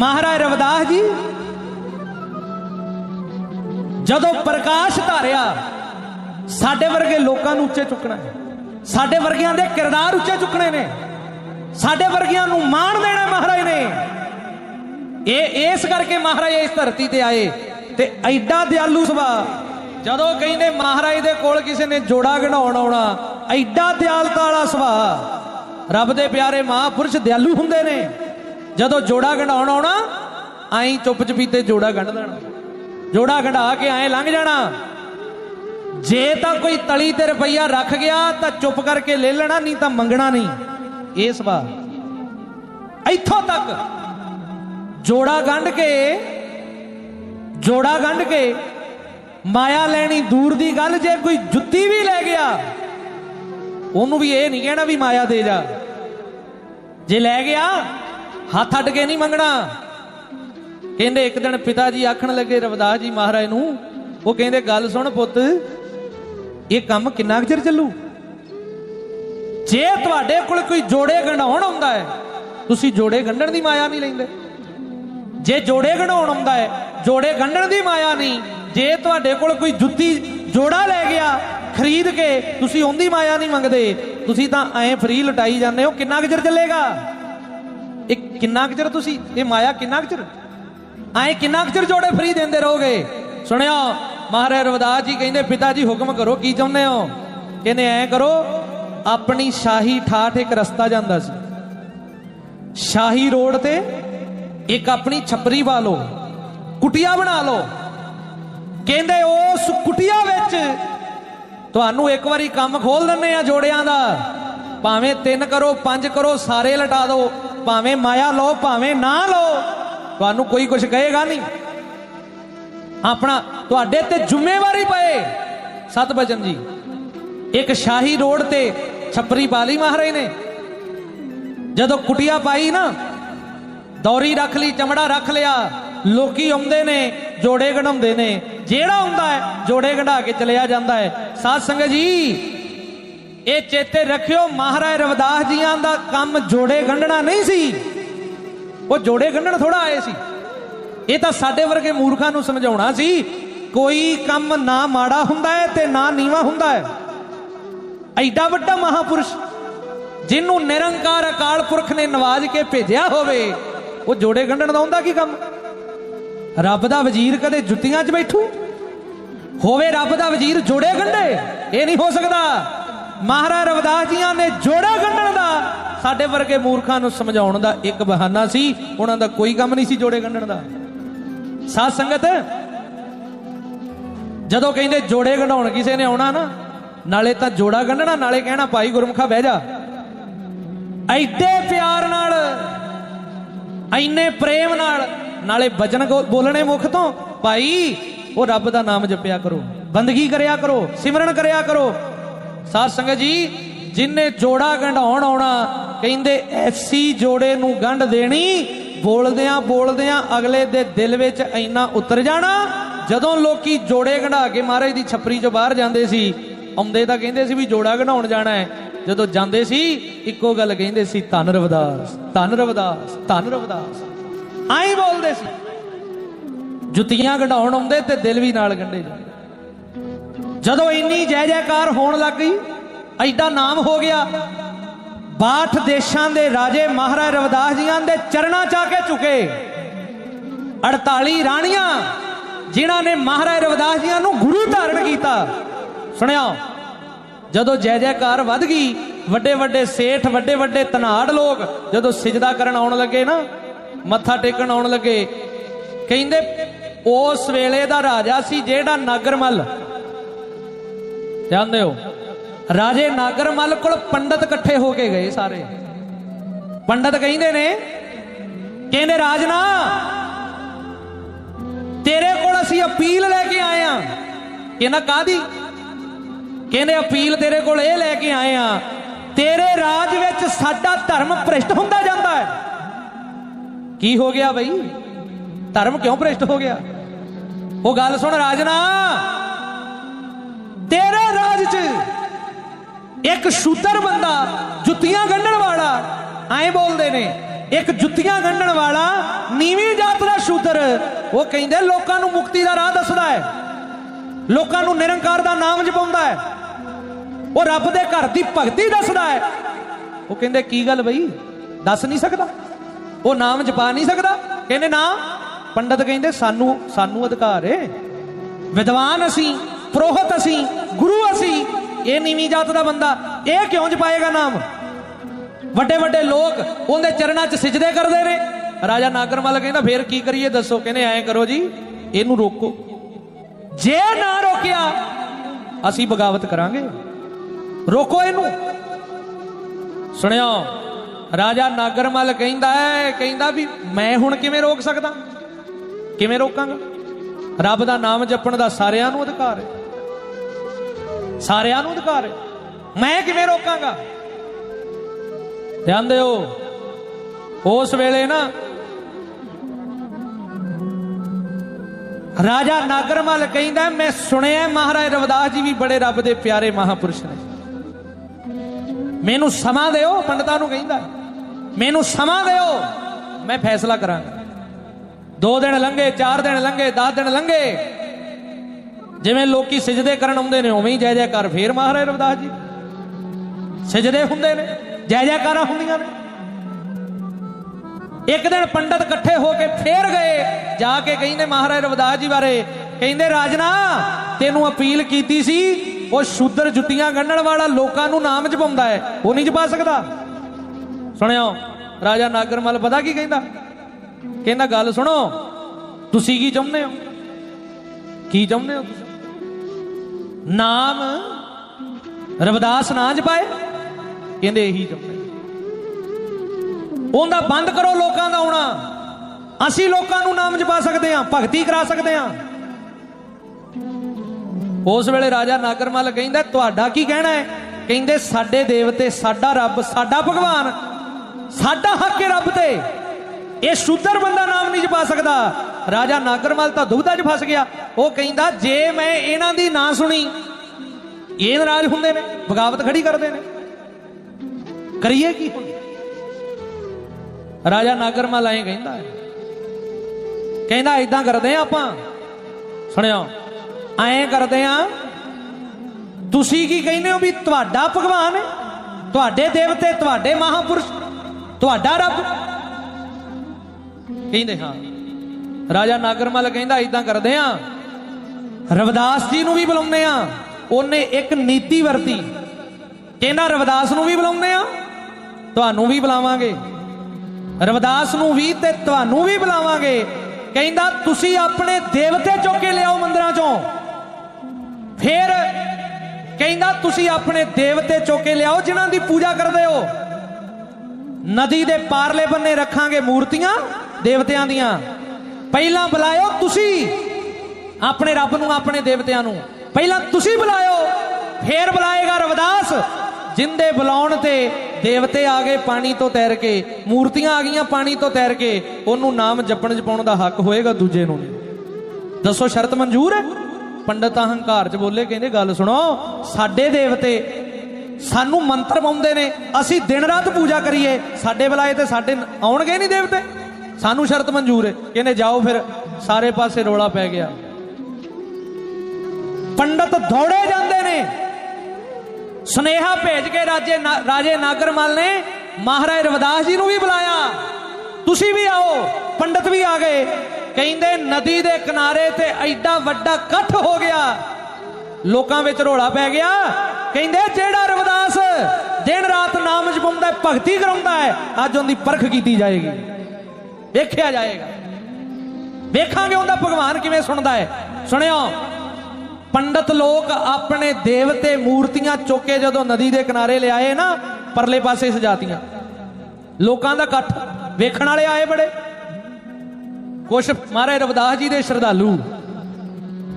ਮਹਾਰਾਜ ਰਵਦਾਸ ਜੀ, ਜਦੋਂ ਪ੍ਰਕਾਸ਼ ਧਾਰਿਆ, ਸਾਡੇ ਵਰਗੇ ਲੋਕਾਂ ਨੂੰ ਉੱਚੇ ਚੁੱਕਣਾ ਹੈ। ਸਾਡੇ ਵਰਗਿਆਂ ਦੇ ਕਿਰਦਾਰ ਉੱਚੇ ਚੁੱਕਣੇ ਨੇ। ਸਾਡੇ ਵਰਗਿਆਂ ਨੂੰ ਮਾਣ ਦੇਣਾ ਮਹਾਰਾਜ ਨੇ। ਇਹ, ਇਸ ਕਰਕੇ ਮਹਾਰਾਜ ਇਸ ਧਰਤੀ ਤੇ ਆਏ ਤੇ ਐਡਾ ਦਿਆਲੂ ਸੁਭਾਅ। ਜਦੋਂ ਕਹਿੰਦੇ ਮਹਾਰਾਜ ਦੇ ਕੋਲ ਕਿਸੇ ਨੇ ਜੋੜਾ ਗਣਾਉਣ ਆਉਣਾ, ਐਡਾ ਦਿਆਲਤਾ ਵਾਲਾ ਸੁਭਾਅ। ਰੱਬ ਦੇ ਪਿਆਰੇ ਮਹਾਂਪੁਰਸ਼ ਦਿਆਲੂ ਹੁੰਦੇ ਨੇ। ਜਦੋਂ ਜੋੜਾ ਗਣਾਉਣ ਆਉਣਾ ਐਂ ਚੁੱਪ ਚਪੀਤੇ ਜੋੜਾ ਗੰਢ ਦੇਣਾ। ਜੋੜਾ ਗੰਢਾ ਕੇ ਐਂ ਲੰਘ ਜਾਣਾ। ਜੇ ਤਾਂ ਕੋਈ ਤਲੀ ਤੇ ਰੁਪਈਆ ਰੱਖ ਗਿਆ, ਤਾਂ ਚੁੱਪ ਕਰਕੇ ਲੈ ਲੈਣਾ, ਨਹੀਂ ਤਾਂ ਮੰਗਣਾ ਨਹੀਂ। ਇਹ ਸੁਭਾਅ ਇੱਥੋਂ ਤੱਕ ਜੋੜਾ ਗੰਢ ਕੇ, ਜੋੜਾ ਗੰਢ ਕੇ ਮਾਇਆ ਲੈਣੀ ਦੂਰ ਦੀ ਗੱਲ, ਜੇ ਕੋਈ ਜੁੱਤੀ ਵੀ ਲੈ ਗਿਆ, ਉਹਨੂੰ ਵੀ ਇਹ ਨਹੀਂ ਕਹਿਣਾ ਵੀ ਮਾਇਆ ਦੇ ਜਾ। ਜੇ ਲੈ ਗਿਆ ਹੱਥ ਅੱਡ ਕੇ ਨਹੀਂ ਮੰਗਣਾ। ਕਹਿੰਦੇ ਇੱਕ ਦਿਨ ਪਿਤਾ ਜੀ ਆਖਣ ਲੱਗੇ, ਰਵਦਾਸ ਜੀ ਮਹਾਰਾਜ ਨੂੰ, ਉਹ ਕਹਿੰਦੇ, ਗੱਲ ਸੁਣ ਪੁੱਤ, ਇਹ ਕੰਮ ਕਿੰਨਾ ਕੁ ਚਿਰ ਚੱਲੂ? ਜੇ ਤੁਹਾਡੇ ਕੋਲ ਕੋਈ ਜੋੜੇ ਗੰਢਾਉਣ ਆਉਂਦਾ ਹੈ, ਤੁਸੀਂ ਜੋੜੇ ਗੰਢਣ ਦੀ ਮਾਇਆ ਨਹੀਂ ਲੈਂਦੇ। ਜੇ ਜੋੜੇ ਗੰਢਾਉਣ ਆਉਂਦਾ ਹੈ, ਜੋੜੇ ਗੰਢਣ ਦੀ ਮਾਇਆ ਨਹੀਂ। ਜੇ ਤੁਹਾਡੇ ਕੋਲ ਕੋਈ ਜੁੱਤੀ, ਜੋੜਾ ਲੈ ਗਿਆ, ਖਰੀਦ ਕੇ, ਤੁਸੀਂ ਉਹਦੀ ਮਾਇਆ ਨਹੀਂ ਮੰਗਦੇ। ਤੁਸੀਂ ਤਾਂ ਐਂ ਫਰੀ ਲਟਾਈ ਜਾਂਦੇ ਹੋ, ਕਿੰਨਾ ਕੁ ਚਿਰ ਚੱਲੇਗਾ? ਇਹ ਕਿੰਨਾ ਕੁ ਚਿਰ ਤੁਸੀਂ, ਇਹ ਮਾਇਆ ਕਿੰਨਾ ਕੁ ਚਿਰ? ਐਂ ਕਿੰਨਾ ਕੁ ਚਿਰ ਜੋੜੇ ਫਰੀ ਦਿੰਦੇ ਰਹੋਗੇ? ਸੁਣਿਓ, ਮਹਾਰਾਜ ਰਵਿਦਾਸ ਜੀ ਕਹਿੰਦੇ, ਪਿਤਾ ਜੀ ਹੁਕਮ ਕਰੋ, ਕੀ ਚਾਹੁੰਦੇ ਹੋ? ਕਹਿੰਦੇ, ਐਂ ਕਰੋ, ਆਪਣੀ ਸ਼ਾਹੀ ਠਾਠ ਇੱਕ ਰਸਤਾ ਜਾਂਦਾ ਸੀ। ਸ਼ਾਹੀ ਰੋਡ ਤੇ ਇੱਕ ਆਪਣੀ ਛਪਰੀ ਪਾ ਲਓ ਕੁਟਿਆ ਬਣਾ ਲਓ। ਕਹਿੰਦੇ, ਉਸ ਕੁਟਿਆ ਵਿੱਚ ਤੁਹਾਨੂੰ ਇੱਕ ਵਾਰੀ ਕੰਮ ਖੋਲ ਦਿੰਨੇ ਆ ਜੋੜਿਆਂ ਦਾ। ਭਾਵੇਂ ਤਿੰਨ ਕਰੋ, ਪੰਜ ਕਰੋ, ਸਾਰੇ ਲਟਾ ਦਿਓ। ਭਾਵੇਂ ਮਾਇਆ ਲਓ, ਭਾਵੇਂ ਨਾ ਲਓ, ਤੁਹਾਨੂੰ ਕੋਈ ਕੁਝ ਕਹੇਗਾ ਨਹੀਂ। ਆਪਣਾ ਤੁਹਾਡੇ ਤੇ ਜ਼ਿੰਮੇਵਾਰੀ ਪਏ। ਸਤਬਚਨ ਜੀ, ਇੱਕ ਸ਼ਾਹੀ ਰੋਡ ਤੇ ਛਪਰੀ ਪਾ ਮਹਾਰਾਜ ਨੇ। ਜਦੋਂ ਕੁਟਿਆ ਪਾਈ ਨਾ, ਦੌਰੀ ਰੱਖ ਲਈ, ਚਮੜਾ ਰੱਖ ਲਿਆ, ਲੋਕੀ ਆਉਂਦੇ ਨੇ, ਜੋੜੇ ਗਣਾਉਂਦੇ ਨੇ। ਜਿਹੜਾ ਹੁੰਦਾ ਹੈ, ਜੋੜੇ ਗੰਢਾ ਕੇ ਚਲਿਆ ਜਾਂਦਾ ਹੈ। ਸਾਧ ਸੰਗਤ ਜੀ ਇਹ ਚੇਤੇ ਰੱਖਿਓ, ਮਹਾਰਾਜ ਰਵਿਦਾਸ ਜੀਆਂ ਦਾ ਕੰਮ ਜੋੜੇ ਗੰਢਣਾ ਨਹੀਂ ਸੀ। ਉਹ ਜੋੜੇ ਗੰਢਣ ਥੋੜਾ ਆਏ ਸੀ। ਇਹ ਤਾਂ ਸਾਡੇ ਵਰਗੇ ਮੂਰਖਾਂ ਨੂੰ ਸਮਝਾਉਣਾ ਸੀ, ਕੋਈ ਕੰਮ ਨਾ ਮਾੜਾ ਹੁੰਦਾ ਹੈ ਤੇ ਨਾ ਨੀਵਾ ਹੁੰਦਾ ਹੈ। ਐਡਾ ਵੱਡਾ ਮਹਾਪੁਰਸ਼, ਜਿਹਨੂੰ ਨਿਰੰਕਾਰ ਅਕਾਲ ਪੁਰਖ ਨੇ ਨਵਾਜ ਕੇ ਭੇਜਿਆ ਹੋਵੇ, ਉਹ ਜੋੜੇ ਗੰਢਣ ਦਾ ਹੁੰਦਾ ਕੀ ਕੰਮ? ਰੱਬ ਦਾ ਵਜ਼ੀਰ ਕਦੇ ਜੁੱਤੀਆਂ 'ਚ ਬੈਠੂ? ਹੋਵੇ ਰੱਬ ਦਾ ਵਜ਼ੀਰ ਜੋੜੇ ਗੰਢੇ, ਇਹ ਨਹੀਂ ਹੋ ਸਕਦਾ। ਮਹਾਰਾਜ ਰਵਿਦਾਸ ਜੀਆਂ ਨੇ ਜੋੜਾ ਗੰਢਣ ਦਾ। ਸਾਡੇ ਵਰਗੇ ਮੂਰਖਾਂ ਨੂੰ ਸਮਝਾਉਣ ਦਾ ਇੱਕ ਬਹਾਨਾ ਸੀ, ਉਹਨਾਂ ਦਾ ਕੋਈ ਕੰਮ ਨਹੀਂ ਸੀ ਜੋੜੇ ਗੰਢਣ ਦਾ। ਸਾਧ ਸੰਗਤ, ਜਦੋਂ ਕਹਿੰਦੇ ਜੋੜੇ ਗੰਢਾਉਣ ਕਿਸੇ ਨੇ ਆਉਣਾ ਨਾ, ਨਾਲੇ ਤਾਂ ਜੋੜਾ ਗੰਢਣਾ, ਨਾਲੇ ਕਹਿਣਾ, ਭਾਈ ਗੁਰਮੁਖਾ, ਬਹਿ ਜਾ। ਐਡੇ ਪਿਆਰ ਨਾਲ, ਐਨੇ ਪ੍ਰੇਮ ਨਾਲ, ਨਾਲੇ ਬਚਨ ਬੋਲਣੇ ਮੁਖ ਤੋਂ, ਭਾਈ, ਉਹ ਰੱਬ ਦਾ ਨਾਮ ਜਪਿਆ ਕਰੋ, ਬੰਦਗੀ ਕਰਿਆ ਕਰੋ, ਸਿਮਰਨ ਕਰਿਆ ਕਰੋ ਸਾਧ ਸੰਗਤ ਜੀ ਜਿਨਨੇ ਜੋੜਾ ਗੰਢਾਉਣ ਆਉਣਾ, ਕਹਿੰਦੇ ਐਸੀ ਜੋੜੇ ਨੂੰ ਗੰਢ ਦੇਣੀ, ਬੋਲਦਿਆਂ ਬੋਲਦਿਆਂ ਅਗਲੇ ਦੇ ਦਿਲ ਵਿੱਚ ਇੰਨਾ ਉਤਰ ਜਾਣਾ, ਜਦੋਂ ਲੋਕੀ ਜੋੜੇ ਗੰਢਾ ਕੇ ਮਹਾਰਾਜ ਦੀ ਛਪਰੀ ਚੋਂ ਬਾਹਰ ਜਾਂਦੇ ਸੀ, ਆਉਂਦੇ ਤਾਂ ਕਹਿੰਦੇ ਸੀ ਵੀ ਜੋੜਾ ਗੰਢਾਉਣ ਜਾਣਾ ਹੈ, ਜਦੋਂ ਜਾਂਦੇ ਸੀ, ਇੱਕੋ ਗੱਲ ਕਹਿੰਦੇ ਸੀ, ਧਨ ਰਵਦਾਸ ਧਨ ਰਵਦਾਸ ਧਨ ਰਵਦਾਸ। ਆਈ ਬੋਲਦੇ ਸੀ। ਜੁੱਤੀਆਂ ਗੰਢਾਉਣ ਆਉਂਦੇ ਤੇ ਦਿਲ ਵੀ ਨਾਲ ਗੰਢੇ ਜਾਂਦੇ। ਜਦੋਂ ਇੰਨੀ ਜੈ ਜੈਕਾਰ ਹੋਣ ਲੱਗ ਗਈ, ਐਡਾ ਨਾਮ ਹੋ ਗਿਆ। 62 ਦੇਸ਼ਾਂ ਦੇ ਰਾਜੇ ਮਹਾਰਾਜ ਰਵਿਦਾਸ ਜੀਆਂ ਦੇ ਚਰਨਾਂ 'ਚ ਆ ਕੇ ਝੁਕੇ। 48 ਰਾਣੀਆਂ ਜਿਨ੍ਹਾਂ ਨੇ ਮਹਾਰਾਜ ਰਵਿਦਾਸ ਜੀਆਂ ਨੂੰ ਗੁਰੂ ਧਾਰਨ ਕੀਤਾ। ਸੁਣਿਆ ਜਦੋਂ ਜੈ ਜੈਕਾਰ ਵੱਧ ਗਈ ਵੱਡੇ ਵੱਡੇ ਸੇਠ ਵੱਡੇ ਵੱਡੇ ਤਨਾੜ ਲੋਕ ਜਦੋਂ ਸਿਜਦਾ ਕਰਨ ਆਉਣ ਲੱਗੇ ਨਾ, ਮੱਥਾ ਟੇਕਣ ਆਉਣ ਲੱਗੇ, ਕਹਿੰਦੇ, ਉਸ ਵੇਲੇ ਦਾ ਰਾਜਾ ਸੀ ਜਿਹੜਾ ਨਾਗਰਮਲ। ਜਾਣਦੇ ਹੋ? ਰਾਜੇ ਨਾਗਰਮਲ ਕੋਲ ਪੰਡਤ ਇਕੱਠੇ ਹੋ ਕੇ ਗਏ ਸਾਰੇ। ਪੰਡਤ ਕਹਿੰਦੇ ਨੇ, ਕਹਿੰਦੇ, ਰਾਜਨਾ, ਤੇਰੇ ਕੋਲ ਅਸੀਂ ਅਪੀਲ ਲੈ ਕੇ ਆਏ ਆ। ਕਹਿੰਦਾ ਕਾਦੀ ਕਹਿੰਦੇ, ਅਪੀਲ ਤੇਰੇ ਕੋਲ ਇਹ ਲੈ ਕੇ ਆਏ ਆ, ਤੇਰੇ ਰਾਜ ਵਿੱਚ ਸਾਡਾ ਧਰਮ ਭ੍ਰਿਸ਼ਟ ਹੁੰਦਾ ਜਾਂਦਾ ਹੈ। ਕੀ ਹੋ ਗਿਆ ਬਈ? ਧਰਮ ਕਿਉਂ ਭ੍ਰਿਸ਼ਟ ਹੋ ਗਿਆ? ਉਹ ਗੱਲ ਸੁਣ, ਰਾਜਨਾ। ਤੇਰੇ ਰਾਜ 'ਚ ਇੱਕ ਸ਼ੂਦਰ ਬੰਦਾ ਜੁੱਤੀਆਂ ਗੰਢਣ ਵਾਲਾ, ਐਂ ਬੋਲਦੇ ਨੇ, ਇੱਕ ਜੁੱਤੀਆਂ ਗੰਢਣ ਵਾਲਾ ਨੀਵੀਂ ਜਾਤ ਦਾ ਸ਼ੂਦਰ ਉਹ ਕਹਿੰਦੇ ਲੋਕਾਂ ਨੂੰ ਮੁਕਤੀ ਦਾ ਰਾਹ ਦੱਸਦਾ ਹੈ। ਲੋਕਾਂ ਨੂੰ ਨਿਰੰਕਾਰ ਦਾ ਨਾਮ ਜਪਾਉਂਦਾ ਹੈ। ਉਹ ਰੱਬ ਦੇ ਘਰ ਦੀ ਭਗਤੀ ਦੱਸਦਾ ਹੈ। ਉਹ ਕਹਿੰਦੇ, ਕੀ ਗੱਲ ਬਈ? ਦੱਸ ਨਹੀਂ ਸਕਦਾ? ਉਹ ਨਾਮ ਜਪਾ ਨਹੀਂ ਸਕਦਾ। ਕਹਿੰਦੇ, ਨਾ, ਪੰਡਤ ਕਹਿੰਦੇ, ਸਾਨੂੰ ਸਾਨੂੰ ਅਧਿਕਾਰ ਏ। ਵਿਦਵਾਨ ਅਸੀਂ ਪ੍ਰੋਹਤ ਅਸੀਂ, ਗੁਰੂ ਅਸੀਂ, ਇਹ ਨੀਵੀਂ ਜਾਤ ਦਾ ਬੰਦਾ, ਇਹ ਕਿਉਂ ਜਪਾਏਗਾ ਨਾਮ? ਵੱਡੇ ਵੱਡੇ ਲੋਕ ਉਹਦੇ ਚਰਨਾਂ 'ਚ ਸਿਜਦੇ ਕਰਦੇ ਨੇ। ਰਾਜਾ ਨਾਗਰਮਲ ਕਹਿੰਦਾ, ਫੇਰ ਕੀ ਕਰੀਏ? ਦੱਸੋ। ਕਹਿੰਦੇ, ਐਂ ਕਰੋ ਜੀ, ਇਹਨੂੰ ਰੋਕੋ। ਜੇ ਨਾ ਰੋਕਿਆ, ਅਸੀਂ ਬਗਾਵਤ ਕਰਾਂਗੇ। ਰੋਕੋ ਇਹਨੂੰ। ਸੁਣਿਓ, ਰਾਜਾ ਨਾਗਰਮਲ ਕਹਿੰਦਾ ਹੈ ਕਹਿੰਦਾ ਵੀ ਮੈਂ ਹੁਣ ਕਿਵੇਂ ਰੋਕ ਸਕਦਾ? ਕਿਵੇਂ ਰੋਕਾਂਗਾ? ਰੱਬ ਦਾ ਨਾਮ ਜਪਣ ਦਾ ਸਾਰਿਆਂ ਨੂੰ ਅਧਿਕਾਰ ਹੈ। ਸਾਰਿਆਂ ਨੂੰ ਅਧਿਕਾਰ ਹੈ। ਮੈਂ ਕਿਵੇਂ ਰੋਕਾਂਗਾ? ਧਿਆਨ ਦਿਓ, ਉਸ ਵੇਲੇ ਨਾ ਰਾਜਾ ਨਾਗਰਮਲ ਕਹਿੰਦਾ, ਮੈਂ ਸੁਣਿਆ ਮਹਾਰਾਜ ਰਵਿਦਾਸ ਜੀ ਵੀ ਬੜੇ ਰੱਬ ਦੇ ਪਿਆਰੇ ਮਹਾਪੁਰਸ਼ ਨੇ। ਮੈਨੂੰ ਸਮਾਂ ਦਿਓ, ਪੰਡਤਾਂ ਨੂੰ ਕਹਿੰਦਾ। ਮੈਨੂੰ ਸਮਾਂ ਦਿਓ, ਮੈਂ ਫੈਸਲਾ ਕਰਾਂਗਾ। ਦੋ ਦਿਨ ਲੰਘੇ, ਚਾਰ ਦਿਨ ਲੰਘੇ 10 ਦਿਨ ਲੰਘੇ। ਜਿਵੇਂ ਲੋਕੀ ਸਜਦੇ ਕਰਨ ਆਉਂਦੇ ਨੇ, ਉਵੇਂ ਹੀ ਜੈ ਜੈਕਾਰ ਫੇਰ ਮਹਾਰਾਜ ਰਵਿਦਾਸ ਜੀ। ਸਜਦੇ ਹੁੰਦੇ ਨੇ, ਜੈ ਜੈਕਾਰਾਂ ਹੁੰਦੀਆਂ ਨੇ। ਇੱਕ ਦਿਨ ਪੰਡਤ ਇਕੱਠੇ ਹੋ ਕੇ ਫੇਰ ਗਏ, ਜਾ ਕੇ ਕਹਿੰਦੇ ਮਹਾਰਾਜ ਰਵਿਦਾਸ ਜੀ ਬਾਰੇ, ਕਹਿੰਦੇ ਰਾਜਨਾ, ਤੈਨੂੰ ਅਪੀਲ ਕੀਤੀ ਸੀ, ਉਹ ਸ਼ੂਦਰ ਜੁੱਤੀਆਂ ਗੰਢਣ ਵਾਲਾ ਲੋਕਾਂ ਨੂੰ ਨਾਮ ਜਪਾਉਂਦਾ ਹੈ, ਉਹ ਨਹੀਂ ਜਪਾ ਸਕਦਾ। ਸੁਣਿਓ, ਰਾਜਾ ਨਾਗਰਮਲ ਪਤਾ ਕੀ ਕਹਿੰਦਾ? ਕਹਿੰਦਾ, ਗੱਲ ਸੁਣੋ, ਤੁਸੀਂ ਕੀ ਚਾਹੁੰਦੇ ਹੋ? ਕੀ ਚਾਹੁੰਦੇ ਹੋ ਨਾਮ ਰਵਿਦਾਸ ਨਾ ਜਪਾਏ ਕਹਿੰਦੇ ਇਹੀ ਚਾਹੁੰਦੇ ਉਹਦਾ ਬੰਦ ਕਰੋ ਲੋਕਾਂ ਦਾ ਆਉਣਾ। ਅਸੀਂ ਲੋਕਾਂ ਨੂੰ ਨਾਮ ਜਪਾ ਸਕਦੇ ਹਾਂ, ਭਗਤੀ ਕਰਾ ਸਕਦੇ ਹਾਂ। ਉਸ ਵੇਲੇ ਰਾਜਾ ਨਾਗਰਮਲ ਕਹਿੰਦਾ, ਤੁਹਾਡਾ ਕੀ ਕਹਿਣਾ ਹੈ? ਕਹਿੰਦੇ, ਸਾਡੇ ਦੇਵਤੇ, ਸਾਡਾ ਰੱਬ, ਸਾਡਾ ਭਗਵਾਨ, ਸਾਡਾ ਹੱਕ ਹੈ ਰੱਬ ਤੇ। ਇਹ ਸ਼ੂਦਰ ਬੰਦਾ ਨਾਮ ਨਹੀਂ ਜਪਾ ਸਕਦਾ। ਰਾਜਾ ਨਾਗਰਮਲ ਤਾਂ ਦੁਬਦਾ 'ਚ ਫਸ ਗਿਆ। ਉਹ ਕਹਿੰਦਾ, ਜੇ ਮੈਂ ਇਹਨਾਂ ਦੀ ਨਾ ਸੁਣੀ, ਇਹ ਨਾਰਾਜ਼ ਹੁੰਦੇ ਨੇ, ਬਗਾਵਤ ਖੜੀ ਕਰਦੇ ਨੇ। ਕਰੀਏ ਕੀ ਹੁਣ? ਰਾਜਾ ਨਾਗਰਮਲ ਐਂ ਕਹਿੰਦਾ ਹੈ। ਕਹਿੰਦਾ ਇਦਾਂ ਕਰਦੇ ਆ ਆਪਾਂ। ਸੁਣਿਓ, ਐਂ ਕਰਦੇ ਆ ਤੁਸੀਂ ਕੀ ਕਹਿੰਦੇ ਹੋ ਵੀ ਤੁਹਾਡਾ ਭਗਵਾਨ ਹੈ? ਤੁਹਾਡੇ ਦੇਵਤੇ, ਤੁਹਾਡੇ ਮਹਾਪੁਰਸ਼, ਤੁਹਾਡਾ ਰੱਬ। ਕਹਿੰਦੇ ਹਾਂ। ਰਾਜਾ ਨਾਗਰਮਲ ਕਹਿੰਦਾ ਇਦਾਂ ਕਰਦੇ ਆ। ਰਵਿਦਾਸ ਜੀ ਨੂੰ ਵੀ ਬੁਲਾਉਂਦੇ ਆ। ਉਹਨੇ ਇੱਕ ਨੀਤੀ ਵਰਤੀ। ਕਹਿੰਦਾ, ਰਵਿਦਾਸ ਨੂੰ ਵੀ ਬੁਲਾਉਂਦੇ ਆ। ਤੁਹਾਨੂੰ ਵੀ ਬੁਲਾਵਾਂਗੇ। ਰਵਿਦਾਸ ਨੂੰ ਵੀ ਤੇ ਤੁਹਾਨੂੰ ਵੀ ਬੁਲਾਵਾਂਗੇ। ਕਹਿੰਦਾ, ਤੁਸੀਂ ਆਪਣੇ ਦੇਵਤੇ ਚੁੱਕ ਕੇ ਲਿਆਓ ਮੰਦਰਾਂ ਚੋਂ। ਫਿਰ ਕਹਿੰਦਾ, ਤੁਸੀਂ ਆਪਣੇ ਦੇਵਤੇ ਚੁੱਕ ਕੇ ਲਿਆਓ ਜਿਨ੍ਹਾਂ ਦੀ ਪੂਜਾ ਕਰਦੇ ਹੋ। ਨਦੀ ਦੇ ਪਾਰਲੇ ਬੰਨੇ ਰੱਖਾਂਗੇ ਮੂਰਤੀਆਂ ਦੇਵਤਿਆਂ ਦੀਆਂ। ਪਹਿਲਾਂ ਬੁਲਾਇਓ ਤੁਸੀਂ। ਆਪਣੇ ਰੱਬ ਨੂੰ, ਆਪਣੇ ਦੇਵਤਿਆਂ ਨੂੰ। ਪਹਿਲਾਂ ਤੁਸੀਂ ਬੁਲਾਇਓ, ਫੇਰ ਬੁਲਾਏਗਾ ਰਵਿਦਾਸ, ਜਿੰਦੇ ਬੁਲਾਉਣ ਤੇ ਦੇਵਤੇ ਆ ਗਏ ਪਾਣੀ ਤੋਂ ਤੈਰ ਕੇ, ਮੂਰਤੀਆਂ ਆ ਗਈਆਂ ਪਾਣੀ ਤੋਂ ਤੈਰ ਕੇ, ਉਹਨੂੰ ਨਾਮ ਜਪਣ ਜਪਾਉਣ ਦਾ ਹੱਕ ਹੋਏਗਾ ਦੂਜੇ ਨੂੰ ਦੱਸੋ ਸ਼ਰਤ ਮਨਜ਼ੂਰ ਹੈ? ਪੰਡਤ ਅਹੰਕਾਰ ਚ ਬੋਲੇ, ਕਹਿੰਦੇ ਗੱਲ ਸੁਣੋ, ਸਾਡੇ ਦੇਵਤੇ ਸਾਨੂੰ ਮੰਤਰ ਪਾਉਂਦੇ ਨੇ, ਅਸੀਂ ਦਿਨ ਰਾਤ ਪੂਜਾ ਕਰੀਏ, ਸਾਡੇ ਬੁਲਾਏ ਤੇ ਸਾਡੇ ਆਉਣਗੇ ਨਹੀਂ ਦੇਵਤੇ? ਸਾਨੂੰ ਸ਼ਰਤ ਮਨਜ਼ੂਰ ਹੈ। ਕਹਿੰਦੇ ਜਾਓ ਫਿਰ, ਸਾਰੇ ਪਾਸੇ ਰੋਲਾ ਪੈ ਗਿਆ। ਪੰਡਤ ਦੌੜੇ ਜਾਂਦੇ ਨੇ। ਸੁਨੇਹਾ ਭੇਜ ਕੇ ਰਾਜੇ ਰਾਜੇ ਨਾਗਰਮਲ ਨੇ, ਮਹਾਰਾਜ ਰਵਿਦਾਸ ਜੀ ਨੂੰ ਵੀ ਬੁਲਾਇਆ। ਤੁਸੀਂ ਵੀ ਆਓ, ਪੰਡਤ ਵੀ ਆ ਗਏ। ਕਹਿੰਦੇ ਨਦੀ ਦੇ ਕਿਨਾਰੇ ਤੇ ਐਡਾ ਵੱਡਾ ਇਕੱਠ ਹੋ ਗਿਆ। ਲੋਕਾਂ ਵਿੱਚ ਰੋਲਾ ਪੈ ਗਿਆ। ਕਹਿੰਦੇ ਜਿਹੜਾ ਰਵਿਦਾਸ ਦਿਨ ਰਾਤ ਨਾਮ ਜਪਾਉਂਦਾ ਭਗਤੀ ਕਰਾਉਂਦਾ ਹੈ, ਅੱਜ ਉਹਦੀ ਪਰਖ ਕੀਤੀ ਜਾਏਗੀ। ਵੇਖਿਆ ਜਾਏਗਾ। ਵੇਖਾਂਗੇ ਉਹਦਾ ਭਗਵਾਨ ਕਿਵੇਂ ਸੁਣਦਾ ਹੈ। ਸੁਣਿਓ, ਪੰਡਤ ਲੋਕ ਆਪਣੇ ਦੇਵਤੇ ਮੂਰਤੀਆਂ ਚੁੱਕ ਕੇ ਜਦੋਂ ਨਦੀ ਦੇ ਕਿਨਾਰੇ ਲਿਆਏ ਨਾ, ਪਰਲੇ ਪਾਸੇ ਸਜਾਤੀਆਂ। ਲੋਕਾਂ ਦਾ ਇਕੱਠ, ਵੇਖਣ ਵਾਲੇ ਆਏ ਬੜੇ। ਕੁਛ ਮਹਾਰਾਜ ਰਵਿਦਾਸ ਜੀ ਦੇ ਸ਼ਰਧਾਲੂ,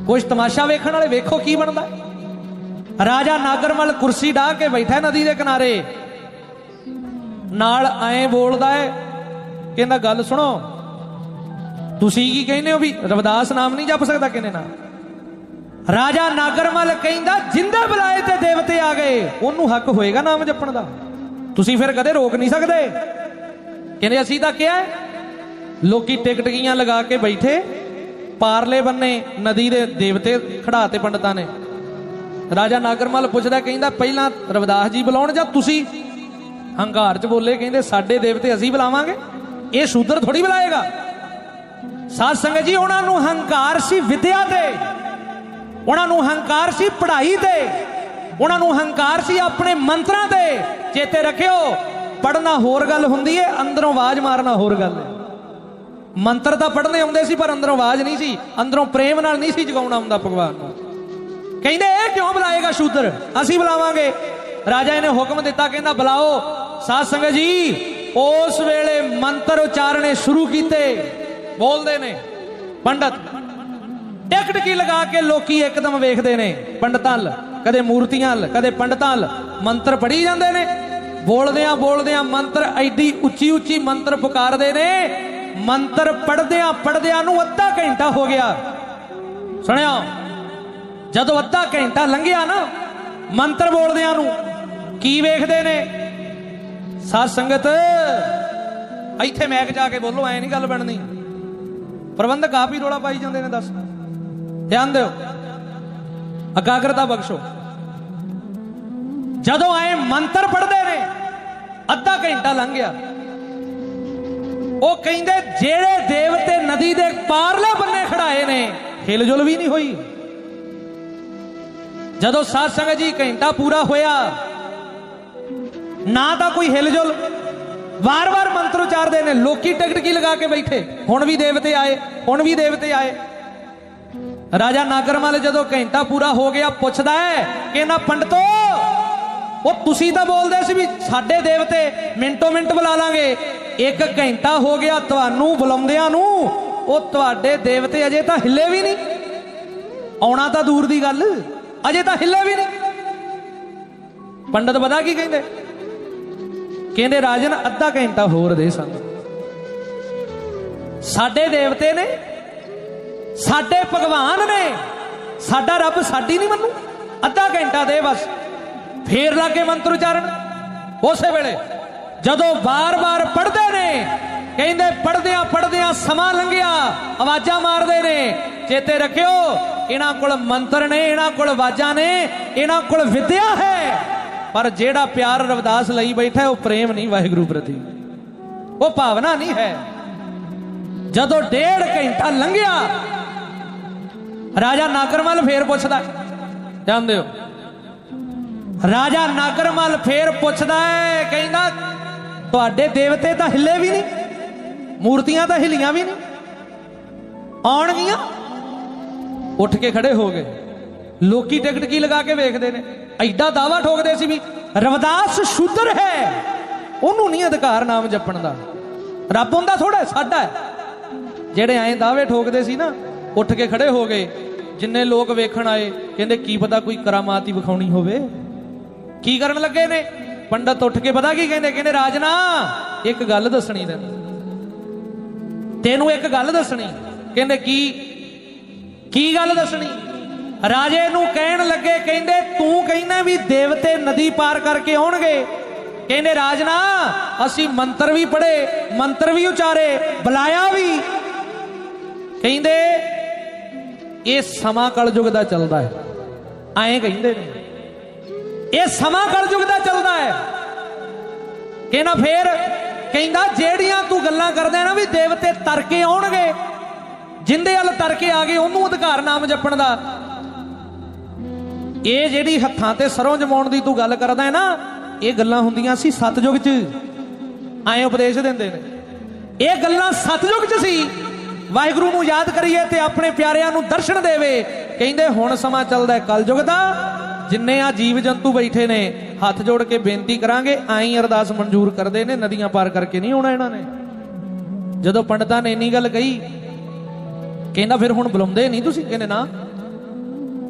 ਕੁਛ ਤਮਾਸ਼ਾ ਵੇਖਣ ਵਾਲੇ, ਵੇਖੋ ਕੀ ਬਣਦਾ। ਰਾਜਾ ਨਾਗਰਮਲ ਕੁਰਸੀ ਢਾ ਕੇ ਬੈਠਾ ਨਦੀ ਦੇ ਕਿਨਾਰੇ। ਨਾਲ ਐਂ ਬੋਲਦਾ ਹੈ ਕਹਿੰਦਾ, ਗੱਲ ਸੁਣੋ। ਤੁਸੀਂ ਕੀ ਕਹਿੰਦੇ ਹੋ ਵੀ ਰਵਿਦਾਸ ਨਾਮ ਨਹੀਂ ਜਪ ਸਕਦਾ ਕਿਨੇ ਨਾਲ? ਰਾਜਾ ਨਾਗਰਮਲ ਕਹਿੰਦਾ, ਜਿੰਦੇ ਬੁਲਾਏ ਤੇ ਦੇਵਤੇ ਆ ਗਏ, ਉਹਨੂੰ ਹੱਕ ਹੋਏਗਾ ਨਾਮ ਜਪਣ ਦਾ? ਤੁਸੀਂ ਫਿਰ ਕਦੇ ਰੋਕ ਨਹੀਂ ਸਕਦੇ? ਕਹਿੰਦੇ, ਅਸੀਂ ਤਾਂ ਕਿਹਾ ਹੈ, ਲੋਕੀ ਟਿਕਟਕੀਆਂ ਲਗਾ ਕੇ ਬੈਠੇ, ਪਾਰਲੇ ਬੰਨੇ ਨਦੀ ਦੇ ਦੇਵਤੇ ਖੜਾਤੇ ਪੰਡਤਾਂ ਨੇ। ਰਾਜਾ ਨਾਗਰਮਲ ਪੁੱਛਦਾ, ਕਹਿੰਦਾ, ਪਹਿਲਾਂ ਰਵਿਦਾਸ ਜੀ ਬੁਲਾਉਣ ਜਾਂ ਤੁਸੀਂ? ਹੰਕਾਰ ਚ ਬੋਲੇ, ਕਹਿੰਦੇ, ਸਾਡੇ ਦੇਵਤੇ ਅਸੀਂ ਬੁਲਾਵਾਂਗੇ। ਇਹ ਸ਼ੂਦਰ ਥੋੜੀ ਬੁਲਾਏਗਾ। ਸਾਧ ਸੰਗਤ ਜੀ, ਉਹਨਾਂ ਨੂੰ ਹੰਕਾਰ ਸੀ ਵਿਦਿਆ ਤੇ ਉਹਨਾਂ ਨੂੰ ਹੰਕਾਰ ਸੀ ਪੜ੍ਹਾਈ ਤੇ ਉਹਨਾਂ ਨੂੰ ਹੰਕਾਰ ਸੀ ਆਪਣੇ ਮੰਤਰਾਂ ਤੇ ਚੇਤੇ ਰੱਖਿਓ ਪੜਨਾ ਹੋਰ ਗੱਲ ਹੁੰਦੀ ਏ, ਅੰਦਰੋਂ ਆਵਾਜ਼ ਮਾਰਨਾ ਹੋਰ ਗੱਲ ਹੈ ਮੰਤਰ ਤਾਂ ਪੜ੍ਹਨੇ ਆਉਂਦੇ ਸੀ, ਪਰ ਅੰਦਰੋਂ ਆਵਾਜ਼ ਨਹੀਂ ਸੀ। ਅੰਦਰੋਂ ਪ੍ਰੇਮ ਨਾਲ ਨਹੀਂ ਸੀ ਜਗਾਉਣਾ ਹੁੰਦਾ ਭਗਵਾਨ ਨੂੰ। ਕਹਿੰਦੇ, ਇਹ ਕਿਉਂ ਬੁਲਾਏਗਾ ਸ਼ੂਦਰ? ਅਸੀਂ ਬੁਲਾਵਾਂਗੇ। ਰਾਜਾ ਨੇ ਹੁਕਮ ਦਿੱਤਾ, ਕਹਿੰਦਾ, ਬੁਲਾਓ। ਸਾਧ ਸੰਗਤ ਜੀ ਉਸ ਵੇਲੇ ਮੰਤਰ ਉਚਾਰਨੇ ਸ਼ੁਰੂ ਕੀਤੇ। ਬੋਲਦੇ ਨੇ, ਪੰਡਤ, ਟਿਕਟ ਕੀ ਲਗਾ ਕੇ ਲੋਕੀ ਇੱਕਦਮ ਵੇਖਦੇ ਨੇ? ਪੰਡਤਾਂ ਵੱਲ ਕਦੇ ਮੂਰਤੀਆਂ ਵੱਲ ਕਦੇ ਪੰਡਤਾਂ ਵੱਲ ਮੰਤਰ ਪੜੀ ਜਾਂਦੇ ਨੇ। ਬੋਲਦਿਆਂ ਬੋਲਦਿਆਂ ਮੰਤਰ ਐਡੀ ਉੱਚੀ ਉੱਚੀ ਮੰਤਰ ਪੁਕਾਰਦੇ ਨੇ। ਮੰਤਰ ਪੜਦਿਆਂ ਪੜਦਿਆਂ ਨੂੰ ਅੱਧਾ ਘੰਟਾ ਹੋ ਗਿਆ। ਸੁਣਿਆ? ਜਦੋਂ ਅੱਧਾ ਘੰਟਾ ਲੰਘਿਆ ਨਾ, ਮੰਤਰ ਬੋਲਦਿਆਂ ਨੂੰ ਕੀ ਵੇਖਦੇ ਨੇ? ਸਾਧ ਸੰਗਤ, ਇੱਥੇ ਮੈਕ ਜਾ ਕੇ ਬੋਲੋ, ਐ ਨਹੀਂ ਗੱਲ ਬਣਨੀ। ਪ੍ਰਬੰਧਕ ਆਪ ਹੀ ਰੋਲਾ ਪਾਈ ਜਾਂਦੇ ਨੇ, ਦੱਸ। ਧਿਆਨ ਦਿਓ। ਇਕਾਗਰਤਾ ਬਖਸ਼ੋ। ਜਦੋਂ ਆਏ ਮੰਤਰ ਪੜਦੇ ਨੇ, ਅੱਧਾ ਘੰਟਾ ਲੰਘ ਗਿਆ। ਉਹ ਕਹਿੰਦੇ, ਜਿਹੜੇ ਦੇਵਤੇ ਨਦੀ ਦੇ ਪਾਰਲੇ ਬੰਨੇ ਖੜਾਏ ਨੇ, ਹਿਲਜੁਲ ਵੀ ਨਹੀਂ ਹੋਈ। ਜਦੋਂ ਸਾਧ ਸੰਗਤ ਜੀ ਘੰਟਾ ਪੂਰਾ ਹੋਇਆ ਨਾ ਤਾਂ ਕੋਈ ਹਿਲਜੁਲ। ਵਾਰ-ਵਾਰ ਮੰਤਰ ਉਚਾਰਦੇ ਨੇ, ਲੋਕੀ ਟਿਕਟ ਕੀ ਲਗਾ ਕੇ ਬੈਠੇ? ਹੁਣ ਵੀ ਦੇਵਤੇ ਆਏ, ਹੁਣ ਵੀ ਦੇਵਤੇ ਆਏ। ਰਾਜਾ ਨਾਗਰਮਲ ਜਦੋਂ ਘੰਟਾ ਪੂਰਾ ਹੋ ਗਿਆ, ਪੁੱਛਦਾ ਹੈ ਕਿ ਇਹਨਾਂ ਪੰਡਤੋ, ਉਹ ਤੁਸੀਂ ਤਾਂ ਬੋਲਦੇ ਸੀ ਵੀ ਸਾਡੇ ਦੇਵਤੇ ਮਿੰਟੋ ਮਿੰਟ ਬੁਲਾ ਲਾਂਗੇ। ਇੱਕ ਘੰਟਾ ਹੋ ਗਿਆ ਤੁਹਾਨੂੰ ਬੁਲਾਉਂਦਿਆਂ ਨੂੰ, ਉਹ ਤੁਹਾਡੇ ਦੇਵਤੇ ਅਜੇ ਤਾਂ ਹਿੱਲੇ ਵੀ ਨਹੀਂ। ਆਉਣਾ ਤਾਂ ਦੂਰ ਦੀ ਗੱਲ, ਅਜੇ ਤਾਂ ਹਿੱਲੇ ਵੀ ਨਹੀਂ। ਪੰਡਤ ਪਤਾ ਕੀ ਕਹਿੰਦੇ? ਕਹਿੰਦੇ ਰਾਜਨ, ਅੱਧਾ ਘੰਟਾ ਹੋਰ ਦੇ ਸਾਨੂੰ। ਸਾਡੇ ਦੇਵਤੇ ਨੇ, ਸਾਡੇ ਭਗਵਾਨ ਨੇ, ਸਾਡਾ ਰੱਬ ਸਾਡੀ ਨਹੀਂ ਮੰਨੂ। ਅੱਧਾ ਘੰਟਾ ਦੇ ਬਸ, ਫੇਰ ਲਾਗੇ ਮੰਤਰ ਉਚਾਰਨ। ਉਸੇ ਵੇਲੇ ਜਦੋਂ ਬਾਰ-ਬਾਰ ਪੜ੍ਹਦੇ ਨੇ, ਕਹਿੰਦੇ ਪੜ੍ਹਦਿਆਂ ਪੜ੍ਹਦਿਆਂ ਸਮਾਂ ਲੰਘਿਆ, ਆਵਾਜ਼ਾਂ ਮਾਰਦੇ ਨੇ, ਚੇਤੇ ਰੱਖਿਓ, ਇਹਨਾਂ ਕੋਲ ਮੰਤਰ ਨੇ, ਇਹਨਾਂ ਕੋਲ ਆਵਾਜ਼ਾਂ ਨੇ, ਇਹਨਾਂ ਕੋਲ ਵਿਦਿਆ ਹੈ। ਪਰ ਜਿਹੜਾ ਪਿਆਰ ਰਵਦਾਸ ਲਈ ਬੈਠਾ ਉਹ ਪ੍ਰੇਮ ਨਹੀਂ ਵਾਹਿਗੁਰੂ ਪ੍ਰਤੀ। ਉਹ ਭਾਵਨਾ ਨਹੀਂ ਹੈ। ਜਦੋਂ ਡੇਢ ਘੰਟਾ ਲੰਘਿਆ, ਰਾਜਾ ਨਾਗਰਮਲ ਫੇਰ ਪੁੱਛਦਾ ਜਾਣਦੇ ਹੋ? ਰਾਜਾ ਨਾਗਰਮਲ ਫੇਰ ਪੁੱਛਦਾ ਹੈ, ਕਹਿੰਦਾ, ਤੁਹਾਡੇ ਦੇਵਤੇ ਤਾਂ ਹਿੱਲੇ ਵੀ ਨਹੀਂ, ਮੂਰਤੀਆਂ ਤਾਂ ਹਿੱਲੀਆਂ ਵੀ ਨਹੀਂ, ਆਉਣਗੀਆਂ? ਉੱਠ ਕੇ ਖੜੇ ਹੋ ਗਏ। ਲੋਕੀ ਟਿਕਟ ਕੀ ਲਗਾ ਕੇ ਵੇਖਦੇ ਨੇ? ਐਡਾ ਦਾਵਾ ਠੋਕਦੇ ਸੀ ਵੀ ਰਵਦਾਸ ਸ਼ੂਦਰ ਹੈ। ਉਹਨੂੰ ਨਹੀਂ ਅਧਿਕਾਰ ਨਾਮ ਜਪਣ ਦਾ। ਰੱਬ ਹੁੰਦਾ ਥੋੜਾ ਸਾਡਾ ਜਿਹੜੇ ਐਂ ਦਾਅਵੇ ਠੋਕਦੇ ਸੀ ਨਾ, ਉੱਠ ਕੇ ਖੜੇ ਹੋ ਗਏ। ਜਿੰਨੇ ਲੋਕ ਵੇਖਣ ਆਏ, ਕਹਿੰਦੇ, ਕੀ ਪਤਾ ਕੋਈ ਕਰਾਮਾਤ ਹੀ ਵਿਖਾਉਣੀ ਹੋਵੇ। ਕੀ ਕਰਨ ਲੱਗੇ ਨੇ? ਪੰਡਤ ਉੱਠ ਕੇ ਪਤਾ ਕੀ ਕਹਿੰਦੇ? ਕਹਿੰਦੇ, ਰਾਜਨਾ, ਇੱਕ ਗੱਲ ਦੱਸਣੀ ਤੈਨੂੰ। ਤੈਨੂੰ ਇੱਕ ਗੱਲ ਦੱਸਣੀ। ਕਹਿੰਦੇ, ਕੀ? ਕੀ ਗੱਲ ਦੱਸਣੀ? ਰਾਜੇ ਨੂੰ ਕਹਿਣ ਲੱਗੇ, ਕਹਿੰਦੇ, ਤੂੰ ਕਹਿੰਦਾ ਵੀ ਦੇਵਤੇ ਨਦੀ ਪਾਰ ਕਰਕੇ ਆਉਣਗੇ। ਕਹਿੰਦੇ ਰਾਜਨਾ ਅਸੀਂ ਮੰਤਰ ਵੀ ਪੜ੍ਹੇ, ਮੰਤਰ ਵੀ ਉਚਾਰੇ, ਬੁਲਾਇਆ ਵੀ। ਕਹਿੰਦੇ, ਇਹ ਸਮਾਂ ਕਲਯੁਗ ਦਾ ਚੱਲਦਾ ਹੈ। ਐਂ ਕਹਿੰਦੇ ਨੇ। ਇਹ ਸਮਾਂ ਕਲਯੁਗ ਦਾ ਚੱਲਦਾ ਹੈ। ਕਹਿੰਦਾ, ਫੇਰ ਕਹਿੰਦਾ, ਜਿਹੜੀਆਂ ਤੂੰ ਗੱਲਾਂ ਕਰਦਾ ਨਾ ਵੀ ਦੇਵਤੇ ਤਰ ਕੇ ਆਉਣਗੇ, ਜਿੰਦੇ ਵੱਲ ਤਰ ਕੇ ਆ ਗਏ, ਉਹਨੂੰ ਅਧਿਕਾਰ ਨਾਮ ਜਪਣ ਦਾ ਇਹ ਜਿਹੜੀ ਹੱਥਾਂ ਤੇ ਸਰੋਂ ਜਮਾਉਣ ਦੀ ਤੂੰ ਗੱਲ ਕਰਦਾ ਹੈ ਨਾ, ਇਹ ਗੱਲਾਂ ਹੁੰਦੀਆਂ ਸੀ ਸਤਜੁਗ 'ਚ। ਐਂ ਉਪਦੇਸ਼ ਦਿੰਦੇ ਨੇ। ਇਹ ਗੱਲਾਂ ਸਤਜੁਗ 'ਚ ਸੀ। ਵਾਹਿਗੁਰੂ ਨੂੰ ਯਾਦ ਕਰੀਏ ਤੇ ਆਪਣੇ ਪਿਆਰਿਆਂ ਨੂੰ ਦਰਸ਼ਨ ਦੇਵੇ। ਕਹਿੰਦੇ, ਹੁਣ ਸਮਾਂ ਚੱਲਦਾ ਹੈ ਕਲਯੁਗ ਦਾ। ਜਿੰਨੇ ਆ ਜੀਵ ਜੰਤੂ ਬੈਠੇ ਨੇ, ਹੱਥ ਜੋੜ ਕੇ ਬੇਨਤੀ ਕਰਾਂਗੇ ਆਈ ਅਰਦਾਸ ਮਨਜ਼ੂਰ ਕਰਦੇ ਨੇ, ਨਦੀਆਂ ਪਾਰ ਕਰਕੇ ਨਹੀਂ ਆਉਣਾ ਇਹਨਾਂ ਨੇ। ਜਦੋਂ ਪੰਡਤਾਂ ਨੇ ਇੰਨੀ ਗੱਲ ਕਹੀ, ਕਹਿੰਦਾ, ਫਿਰ ਹੁਣ ਬੁਲਾਉਂਦੇ ਨਹੀਂ ਤੁਸੀਂ? ਕਹਿੰਦੇ, ਨਾ।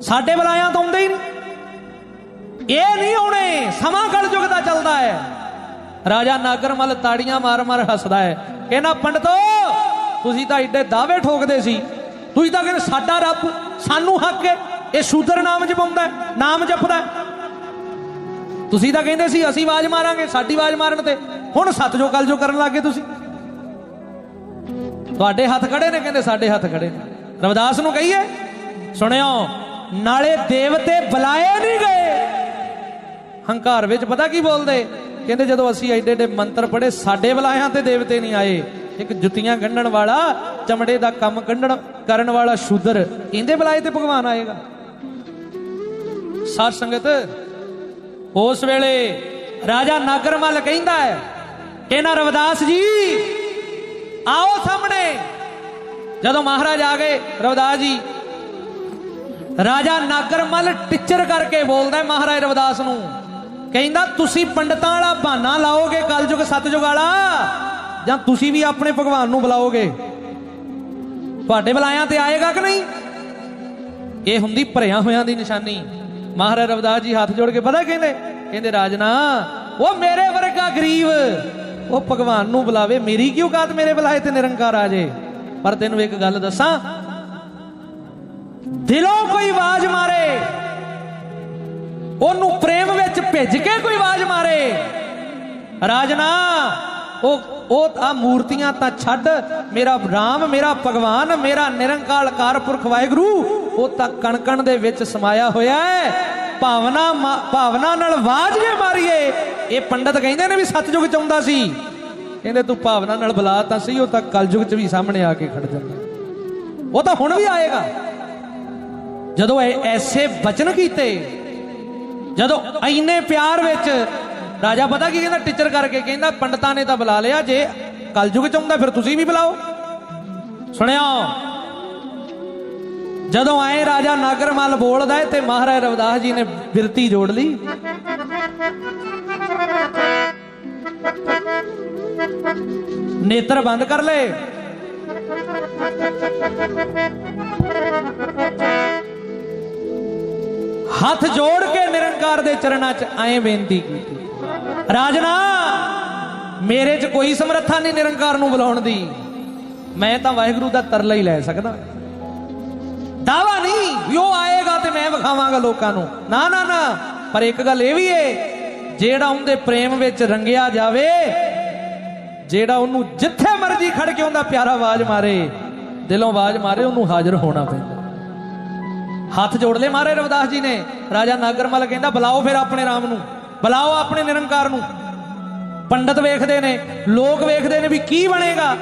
ਸਾਡੇ ਬੁਲਾਇਆ ਤਾਂ ਆਉਂਦੇ ਹੀ ਨਹੀਂ। ਇਹ ਨਹੀਂ ਆਉਣੇ, ਸਮਾਂ ਕਲਯੁਗ ਦਾ ਚੱਲਦਾ ਹੈ। ਰਾਜਾ ਨਾਗਰਮਲ ਤਾੜੀਆਂ ਮਾਰ-ਮਾਰ ਹੱਸਦਾ ਹੈ। ਕਹਿੰਦਾ, ਪੰਡਤੋ, ਤੁਸੀਂ ਤਾਂ ਇੱਡੇ ਦਾਅਵੇ ਠੋਕਦੇ ਸੀ। ਤੁਸੀਂ ਤਾਂ ਕਹਿੰਦੇ, ਸਾਡਾ ਰੱਬ ਸਾਨੂੰ ਹੱਕ ਹੈ। ਇਹ ਸ਼ੂਦਰ ਨਾਮ ਜਪਾਉਂਦਾ ਨਾਮ ਜਪਦਾ ਤੁਸੀਂ ਤਾਂ ਕਹਿੰਦੇ ਸੀ, ਅਸੀਂ ਆਵਾਜ਼ ਮਾਰਾਂਗੇ, ਸਾਡੀ ਆਵਾਜ਼ ਮਾਰਨ ਤੇ। ਹੁਣ ਸਤਜੋ ਕਲਜੋ ਕਰਨ ਲੱਗੇ ਤੁਸੀਂ। ਤੁਹਾਡੇ ਹੱਥ ਖੜੇ ਨੇ, ਕਹਿੰਦੇ, ਸਾਡੇ ਹੱਥ ਖੜੇ ਨੇ। ਰਵਿਦਾਸ ਨੂੰ ਕਹੀਏ, ਸੁਣਿਓ ਨਾਲੇ ਦੇਵਤੇ ਬੁਲਾਏ ਨਹੀਂ ਗਏ। ਹੰਕਾਰ ਵਿੱਚ ਪਤਾ ਕੀ ਬੋਲਦੇ? ਕਹਿੰਦੇ ਜਦੋਂ ਅਸੀਂ ਐਡੇ ਐਡੇ ਮੰਤਰ ਪੜੇ ਸਾਡੇ ਬੁਲਾਇਆਂ ਤੇ ਦੇਵਤੇ ਨਹੀਂ ਆਏ। ਇੱਕ ਜੁੱਤੀਆਂ ਗੰਢਣ ਵਾਲਾ, ਚਮੜੇ ਦਾ ਕੰਮ ਗੰਢਣ ਕਰਨ ਵਾਲਾ ਸ਼ੂਦਰ, ਇਹਦੇ ਬੁਲਾਏ ਤੇ ਭਗਵਾਨ ਆਏਗਾ। ਸਾਧ ਸੰਗਤ, ਉਸ ਵੇਲੇ ਰਾਜਾ ਨਾਗਰਮਲ ਕਹਿੰਦਾ ਹੈ ਕਿ ਨਾ ਰਵਿਦਾਸ ਜੀ, ਆਓ ਸਾਹਮਣੇ। ਜਦੋਂ ਮਹਾਰਾਜ ਆ ਗਏ, ਰਵਿਦਾਸ ਜੀ ਰਾਜਾ ਨਾਗਰਮਲ ਟਿੱਚਰ ਕਰਕੇ ਬੋਲਦਾ ਮਹਾਰਾਜ ਰਵਿਦਾਸ ਨੂੰ। ਕਹਿੰਦਾ, ਤੁਸੀਂ ਪੰਡਤਾਂ ਵਾਲਾ ਬਹਾਨਾ ਲਾਓਗੇ, ਕਲਯੁਗ ਸਤਜੁਗ ਵਾਲਾ? ਜਾਂ ਤੁਸੀਂ ਵੀ ਆਪਣੇ ਭਗਵਾਨ ਨੂੰ ਬੁਲਾਓਗੇ? ਤੁਹਾਡੇ ਬੁਲਾਇਆਂ ਤੇ ਆਏਗਾ ਕਿ ਨਹੀਂ? ਇਹ ਹੁੰਦੀ ਭਰਿਆ ਹੋਇਆਂ ਦੀ ਨਿਸ਼ਾਨੀ। ਮਹਾਰਾਜ ਰਵਿਦਾਸ ਜੀ ਹੱਥ ਜੋੜ ਕੇ, ਪਤਾ ਕਹਿੰਦੇ? ਕਹਿੰਦੇ, ਰਾਜਨਾ, ਉਹ ਮੇਰੇ ਵਰਗਾ ਗਰੀਬ, ਉਹ ਭਗਵਾਨ ਨੂੰ ਬੁਲਾਵੇ। ਮੇਰੀ ਕਿਉਂ ਕਾਤ ਮੇਰੇ ਬੁਲਾਏ ਤੇ ਨਿਰੰਕਾਰ ਆ ਜੇ? ਪਰ ਤੈਨੂੰ ਇੱਕ ਗੱਲ ਦੱਸਾਂ ਦਿਲੋਂ ਕੋਈ ਆਵਾਜ਼ ਮਾਰੇ। ਉਹਨੂੰ ਪ੍ਰੇਮ ਵਿੱਚ ਭਿੱਜ ਕੇ ਕੋਈ ਆਵਾਜ਼ ਮਾਰੇ। ਰਾਜਨਾ, ਉਹ ਉਹ ਆ ਮੂਰਤੀਆਂ ਤਾਂ ਛੱਡ। ਮੇਰਾ ਰਾਮ, ਮੇਰਾ ਭਗਵਾਨ, ਮੇਰਾ ਨਿਰੰਕਾਲ ਕਾਰਪੁਰਖ ਵਾਹਿਗੁਰੂ, ਉਹ ਤਾਂ ਕਣਕਣ ਦੇ ਵਿੱਚ ਸਮਾਇਆ ਹੋਇਆ ਹੈ। ਭਾਵਨਾ ਭਾਵਨਾ ਨਾਲ ਆਵਾਜ਼ ਜੇ ਮਾਰੀਏ। ਇਹ ਪੰਡਤ ਕਹਿੰਦੇ ਨੇ ਵੀ ਸਤਜੁਗ ਚ ਆਉਂਦਾ ਸੀ। ਕਹਿੰਦੇ ਤੂੰ ਭਾਵਨਾ ਨਾਲ ਬੁਲਾ ਤਾਂ ਸਹੀ, ਉਹ ਤਾਂ ਕਲਯੁਗ ਚ ਵੀ ਸਾਹਮਣੇ ਆ ਕੇ ਖੜ ਜਾਂਦਾ। ਉਹ ਤਾਂ ਹੁਣ ਵੀ ਆਏਗਾ। ਜਦੋਂ ਇਹ ਐਸੇ ਬਚਨ ਕੀਤੇ, ਜਦੋਂ ਐਨੇ ਪਿਆਰ ਵਿੱਚ ਰਾਜਾ ਪਤਾ ਕੀ ਕਹਿੰਦਾ, ਟੀਚਰ ਕਰਕੇ ਕਹਿੰਦਾ, ਪੰਡਤਾਂ ਨੇ ਤਾਂ ਬੁਲਾ ਲਿਆ, ਜੇ ਕਲਯੁਗ ਚ ਆਉਂਦਾ ਫਿਰ ਤੁਸੀਂ ਵੀ ਬੁਲਾਓ। ਸੁਣਿਆ ਜਦੋਂ ਆਏ ਰਾਜਾ ਨਾਗਰਮਲ ਬੋਲਦਾ ਤੇ ਮਹਾਰਾਜ ਰਵਿਦਾਸ ਜੀ ਨੇ ਬਿਰਤੀ ਜੋੜ ਲਈ। ਨੇਤਰ ਬੰਦ ਕਰ ਲਏ। ਹੱਥ ਜੋੜ ਕੇ ਨਿਰੰਕਾਰ ਦੇ ਚਰਨਾਂ 'ਚ ਐਂ ਬੇਨਤੀ ਕੀਤੀ। ਰਾਜਨਾ, ਮੇਰੇ 'ਚ ਕੋਈ ਸਮਰੱਥਾ ਨਹੀਂ ਨਿਰੰਕਾਰ ਨੂੰ ਬੁਲਾਉਣ ਦੀ। ਮੈਂ ਤਾਂ ਵਾਹਿਗੁਰੂ ਦਾ ਤਰਲਾ ਹੀ ਲੈ ਸਕਦਾ। ਦਾਵਾ ਨਹੀਂ, ਵੀ ਉਹ ਆਏਗਾ ਤੇ ਮੈਂ ਵਿਖਾਵਾਂਗਾ ਲੋਕਾਂ ਨੂੰ। ਨਾ ਨਾ ਨਾ, ਪਰ ਇੱਕ ਗੱਲ ਇਹ ਵੀ ਏ, ਜਿਹੜਾ ਉਹਦੇ ਪ੍ਰੇਮ ਵਿੱਚ ਰੰਗਿਆ ਜਾਵੇ, ਜਿਹੜਾ ਉਹਨੂੰ ਜਿੱਥੇ ਮਰਜ਼ੀ ਖੜ ਕੇ ਉਹਦਾ ਪਿਆਰਾ ਆਵਾਜ਼ ਮਾਰੇ, ਦਿਲੋਂ ਆਵਾਜ਼ ਮਾਰੇ, ਉਹਨੂੰ ਹਾਜ਼ਰ ਹੋਣਾ ਪੈਂਦਾ। ਹੱਥ ਜੋੜ ਲੈ ਮਹਾਰਾਜ ਰਵਿਦਾਸ ਜੀ ਨੇ। ਰਾਜਾ ਨਾਗਰਮਲ ਕਹਿੰਦਾ, ਬੁਲਾਓ ਫਿਰ ਆਪਣੇ ਰਾਮ ਨੂੰ। ਬੁਲਾਓ ਆਪਣੇ ਨਿਰੰਕਾਰ ਨੂੰ। ਪੰਡਤ ਵੇਖਦੇ ਨੇ, ਲੋਕ ਵੇਖਦੇ ਨੇ ਵੀ ਕੀ ਬਣੇਗਾ।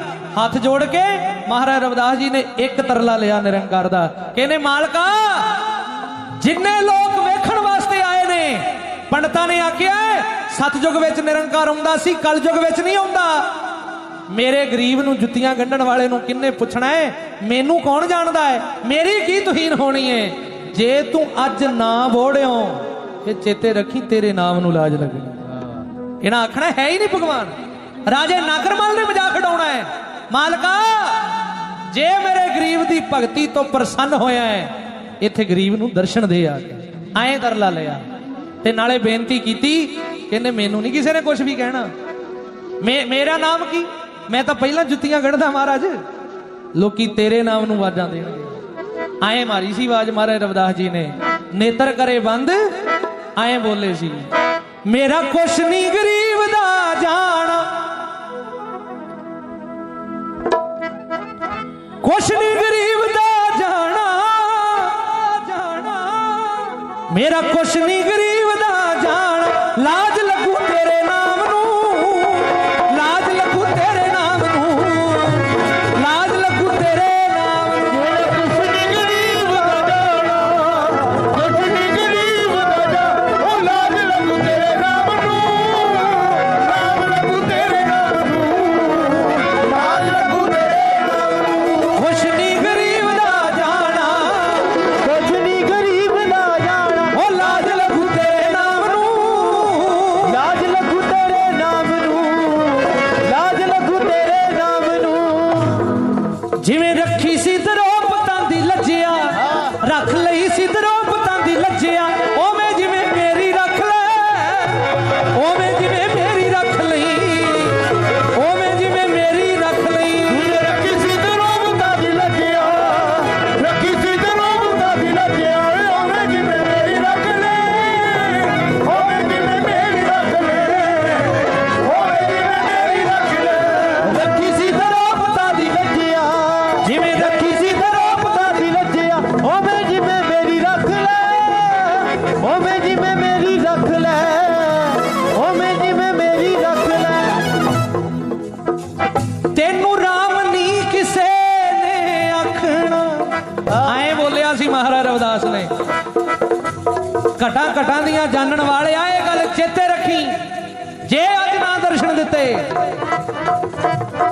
ਹੱਥ ਜੋੜ ਕੇ ਮਹਾਰਾਜ ਰਵਿਦਾਸ ਜੀ ਨੇ ਇੱਕ ਤਰਲਾ ਲਿਆ ਨਿਰੰਕਾਰ ਦਾ। ਕਹਿੰਦੇ, ਮਾਲਕਾ, ਜਿੰਨੇ ਲੋਕ ਵੇਖਣ ਵਾਸਤੇ ਆਏ ਨੇ, ਪੰਡਤਾਂ ਨੇ ਆਖਿਆ, ਸਤਜੁਗ ਵਿੱਚ ਨਿਰੰਕਾਰ ਆਉਂਦਾ ਸੀ, ਕਲਯੁਗ ਵਿੱਚ ਨਹੀਂ ਆਉਂਦਾ। ਮੇਰੇ ਗਰੀਬ ਨੂੰ ਜੁੱਤੀਆਂ ਗੰਢਣ ਵਾਲੇ ਨੂੰ ਕਿੰਨੇ ਪੁੱਛਣਾ ਹੈ? ਮੈਨੂੰ ਕੌਣ ਜਾਣਦਾ ਹੈ? ਮੇਰੀ ਕੀ ਤੁਹੀਨ ਹੋਣੀ ਹੈ? ਜੇ ਤੂੰ ਅੱਜ ਨਾ ਬੋੜਿਓ ਤੇ ਚੇਤੇ ਰੱਖੀ ਤੇਰੇ ਨਾਮ ਨੂੰ ਲਾਜ ਲੱਗਣੀ। ਇਹਨਾਂ ਆਖਣਾ ਹੈ ਹੀ ਨਹੀਂ ਭਗਵਾਨ। ਰਾਜੇ ਨਾਗਰਮਲ ਨੇ ਮਜ਼ਾਕ ਉਡਾਉਣਾ ਹੈ। ਮਾਲਕਾ, ਜੇ ਮੇਰੇ ਗਰੀਬ ਦੀ ਭਗਤੀ ਤੋਂ ਪ੍ਰਸੰਨ ਹੋਇਆ ਹੈ, ਇੱਥੇ ਗਰੀਬ ਨੂੰ ਦਰਸ਼ਨ ਦੇ ਆ ਕੇ, ਐਂ ਤਰਲਾ ਲਿਆ। ਤੇ ਨਾਲੇ ਬੇਨਤੀ ਕੀਤੀ, ਕਹਿੰਦੇ ਮੈਨੂੰ ਨਹੀਂ ਕਿਸੇ ਨੇ ਕੁਝ ਵੀ ਕਹਿਣਾ। ਮੇ- ਮੇਰਾ ਨਾਮ ਕੀ? ਮੈਂ ਤਾਂ ਪਹਿਲਾਂ ਜੁੱਤੀਆਂ ਗੜਦਾ ਮਹਾਰਾਜ। ਲੋਕੀ ਤੇਰੇ ਨਾਮ ਨੂੰ ਆਵਾਜ਼ਾਂ ਦੇਣਗੇ। ਆਏ ਮਾਰੀ ਸੀ ਆਵਾਜ਼ ਮਹਾਰਾਜ ਰਵਿਦਾਸ ਜੀ ਨੇ। ਨੇਤਰ ਕਰੇ ਬੰਦ, ਆਏ ਬੋਲੇ ਸੀ। ਮੇਰਾ ਕੁਛ ਨਹੀਂ ਗਰੀਬ ਦਾ ਜਾਣਾ। ਕੁਛ ਨਹੀਂ ਗਰੀਬ ਦਾ ਜਾਣਾ ਜਾਣਾ। ਮੇਰਾ ਕੁਛ ਨਹੀਂ ਗਰੀਬ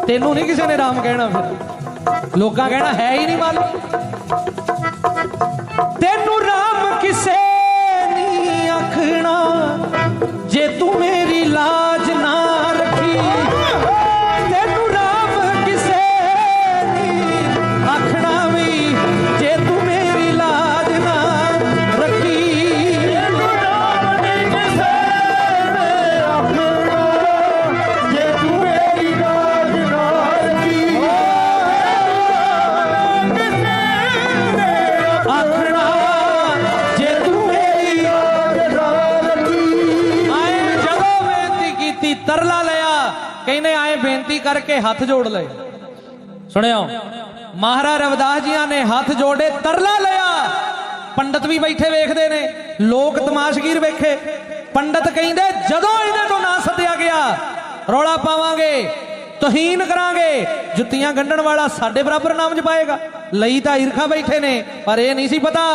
ਤੈਨੂੰ ਨਹੀਂ ਕਿਸੇ ਨੇ ਰਾਮ ਕਹਿਣਾ ਫਿਰ। ਲੋਕਾਂ ਕਹਿਣਾ ਹੈ ਹੀ ਨਹੀਂ ਮਾਲੂਮ। ਤੈਨੂੰ ਬੇਨਤੀ ਹੱਥ ਜੋੜ ਲਏ। ਸੁਣਿਓ, ਮਹਾਰਾਜ ਰਵਿਦਾਸ ਜੀਆਂ ਨੇ ਹੱਥ ਜੋੜੇ ਤਰਲਾ ਲਿਆ। ਪੰਡਤ ਵੀ ਬੈਠੇ ਵੇਖਦੇ ਨੇ, ਲੋਕ ਤਮਾਸ਼ਗੀਰ ਵੇਖੇ। ਪੰਡਤ ਕਹਿੰਦੇ, ਜਦੋਂ ਇਹਨਾਂ ਨੂੰ ਨਾ ਸੱਦਿਆ ਗਿਆ, ਰੌਲਾ ਪਾਵਾਂਗੇ, ਤੋਹੀਨ ਕਰਾਂਗੇ, ਜੁੱਤੀਆਂ ਗੰਢਣ ਵਾਲਾ ਸਾਡੇ ਬਰਾਬਰ ਨਾਮ ਜਪਾਏਗਾ। ਲਈ ਤਾਂ ਈਰਖਾ ਬੈਠੇ ਨੇ, ਪਰ ਇਹ ਨਹੀਂ ਸੀ ਪਤਾ।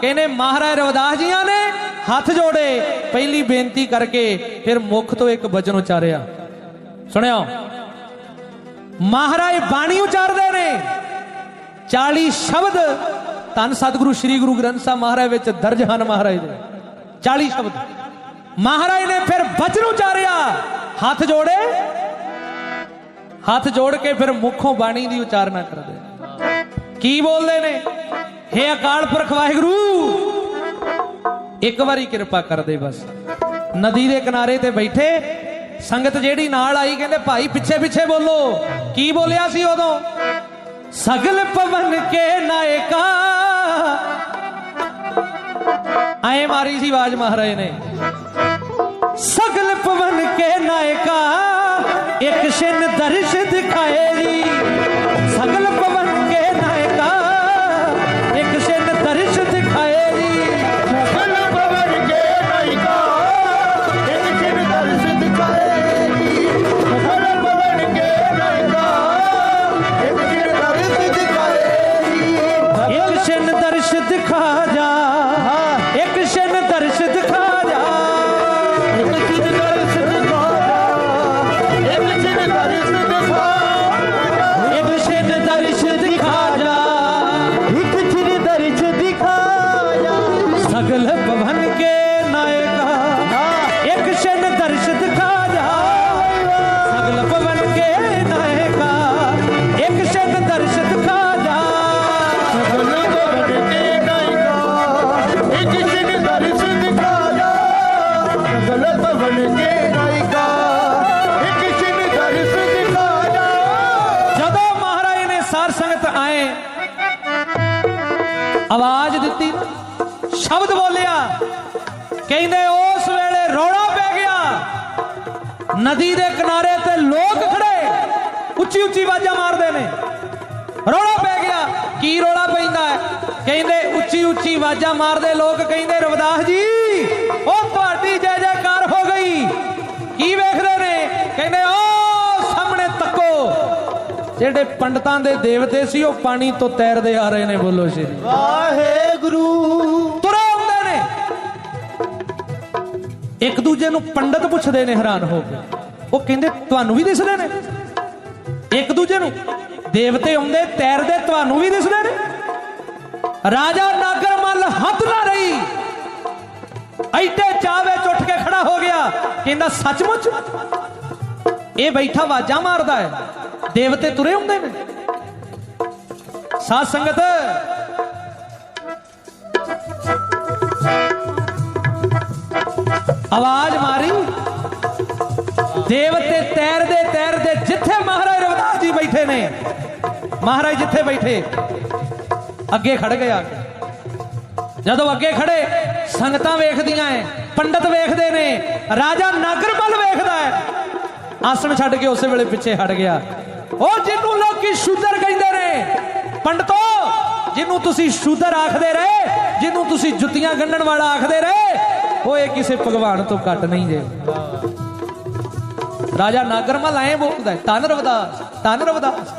ਕਹਿੰਦੇ, ਮਹਾਰਾਜ ਰਵਦਾਸ ਜੀਆਂ ਨੇ ਹੱਥ ਜੋੜੇ। ਪਹਿਲੀ ਬੇਨਤੀ ਕਰਕੇ ਫਿਰ ਮੁਖ ਤੋਂ ਇੱਕ ਬਚਨ ਉਚਾਰਿਆ। ਸੁਣਿਓ ਮਹਾਰਾਜ ਬਾਣੀ ਉਚਾਰਦੇ ਨੇ। 40 ਸ਼ਬਦ ਧੰਨ ਸਤਿਗੁਰੂ ਸ੍ਰੀ ਗੁਰੂ ਗ੍ਰੰਥ ਸਾਹਿਬ ਮਹਾਰਾਜ ਵਿੱਚ ਦਰਜ ਹਨ ਮਹਾਰਾਜ ਦੇ। 40 ਸ਼ਬਦ। ਮਹਾਰਾਜ ਨੇ ਫਿਰ ਬਚਨ ਉਚਾਰਿਆ। ਹੱਥ ਜੋੜੇ। ਹੱਥ ਜੋੜ ਕੇ ਫਿਰ ਮੁਖੋਂ ਬਾਣੀ ਦੀ ਉਚਾਰਨਾ ਕਰਦੇ ਕੀ ਬੋਲਦੇ ਨੇ? ਹੇ ਅਕਾਲ ਪੁਰਖ ਵਾਹਿਗੁਰੂ! ਇੱਕ ਵਾਰੀ ਕਿਰਪਾ ਕਰਦੇ ਬਸ। ਨਦੀ ਦੇ ਕਿਨਾਰੇ ਤੇ ਬੈਠੇ। ਸੰਗਤ ਜਿਹੜੀ ਨਾਲ ਆਈ ਕਹਿੰਦੇ, ਭਾਈ, ਪਿੱਛੇ ਪਿੱਛੇ ਬੋਲੋ। ਕੀ ਬੋਲਿਆ ਸੀ ਉਦੋਂ? ਸਗਲ ਪਵਨ ਕੇ ਨਾਇਕਾ। ਆਏ ਮਾਰੀ ਸੀ ਆਵਾਜ਼ ਮਹਾਰਾਜ ਨੇ। ਸਗਲ ਪਵਨ ਕੇ ਨਾਇਕਾ, ਇੱਕ ਛਿਨ ਦਰਸ਼ ਦਿਖਾਏ ਜੀ। ਸਗਲ ਪਵਨ ਕੇ ਨਾਇਕਾ। ਸ਼ਬਦ ਬੋਲਿਆ। ਕਹਿੰਦੇ ਉਸ ਵੇਲੇ ਰੌਲਾ ਪੈ ਗਿਆ। ਨਦੀ ਦੇ ਕਿਨਾਰੇ ਤੇ ਲੋਕ ਖੜੇ। ਉੱਚੀ ਉੱਚੀ ਆਵਾਜ਼ਾਂ ਮਾਰਦੇ ਨੇ। ਰੌਲਾ ਪੈ ਗਿਆ। ਕੀ ਰੌਲਾ ਪੈਂਦਾ ਹੈ? ਕਹਿੰਦੇ ਉੱਚੀ ਉੱਚੀ ਆਵਾਜ਼ਾਂ ਮਾਰਦੇ ਲੋਕ ਕਹਿੰਦੇ, ਰਵਿਦਾਸ ਜੀ, ਉਹ ਤੁਹਾਡੀ ਜੈ ਜੈਕਾਰ ਹੋ ਗਈ। ਕੀ ਵੇਖਦੇ ਨੇ? ਕਹਿੰਦੇ, ਉਹ ਸਾਹਮਣੇ ਤੱਕੋ। ਜਿਹੜੇ ਪੰਡਤਾਂ ਦੇ ਦੇਵਤੇ ਸੀ, ਉਹ ਪਾਣੀ ਤੋਂ ਤੈਰਦੇ ਆ ਰਹੇ ਨੇ, ਬੋਲੋ ਸ਼੍ਰੀ। ਵਾਹਿਗੁਰੂ। ਇੱਕ ਦੂਜੇ ਨੂੰ ਪੰਡਤ ਪੁੱਛਦੇ ਨੇ, ਹੈਰਾਨ ਹੋ ਕੇ। ਉਹ ਕਹਿੰਦੇ, ਤੁਹਾਨੂੰ ਵੀ ਦਿਸਦੇ ਨੇ? ਇੱਕ ਦੂਜੇ ਨੂੰ, ਦੇਵਤੇ ਆਉਂਦੇ, ਤੈਰਦੇ, ਤੁਹਾਨੂੰ ਵੀ ਦਿਸਦੇ ਨੇ? ਰਾਜਾ ਨਾਗਰਮਲ ਹੱਥ ਨਾ ਰਹੀ। ਐਡੇ ਚਾਵੇ ਚ ਉੱਠ ਕੇ ਖੜਾ ਹੋ ਗਿਆ। ਕਹਿੰਦਾ, ਸੱਚਮੁੱਚ? ਇਹ ਬੈਠਾ ਆਵਾਜ਼ਾਂ ਮਾਰਦਾ ਹੈ। ਦੇਵਤੇ ਤੁਰੇ ਹੁੰਦੇ ਨੇ। ਸਾਧ ਸੰਗਤ ਆਵਾਜ਼ ਮਾਰੀ। ਦੇਵਤੇ ਤੈਰਦੇ ਤੈਰਦੇ ਜਿੱਥੇ ਮਹਾਰਾਜ ਰਵਿਦਾਸ ਜੀ ਬੈਠੇ ਨੇ, ਮਹਾਰਾਜ ਜਿੱਥੇ ਬੈਠੇ, ਅੱਗੇ ਖੜ ਗਿਆ ਜਦੋਂ ਅੱਗੇ ਖੜੇ, ਸੰਗਤਾਂ ਵੇਖਦੀਆਂ ਐ, ਪੰਡਤ ਵੇਖਦੇ ਨੇ, ਰਾਜਾ ਨਾਗਰਮਲ ਵੇਖਦਾ ਹੈ ਆਸਣ ਛੱਡ ਕੇ ਉਸੇ ਵੇਲੇ ਪਿੱਛੇ ਹਟ ਗਿਆ। ਉਹ ਜਿਹਨੂੰ ਲੋਕੀ ਸ਼ੂਦਰ ਕਹਿੰਦੇ ਨੇ, ਪੰਡਤੋ, ਜਿਹਨੂੰ ਤੁਸੀਂ ਸ਼ੂਦਰ ਆਖਦੇ ਰਹੇ, ਜਿਹਨੂੰ ਤੁਸੀਂ ਜੁੱਤੀਆਂ ਗੰਢਣ ਵਾਲਾ ਆਖਦੇ ਰਹੇ ਉਹ ਇਹ ਕਿਸੇ ਭਗਵਾਨ ਤੋਂ ਘੱਟ ਨਹੀਂ ਜੇ। ਰਾਜਾ ਨਾਗਰਮਲ ਐ ਬੋਲਦਾ ਤਨ ਰਵਦਾਸ ਤਨ ਰਵਦਾਸ।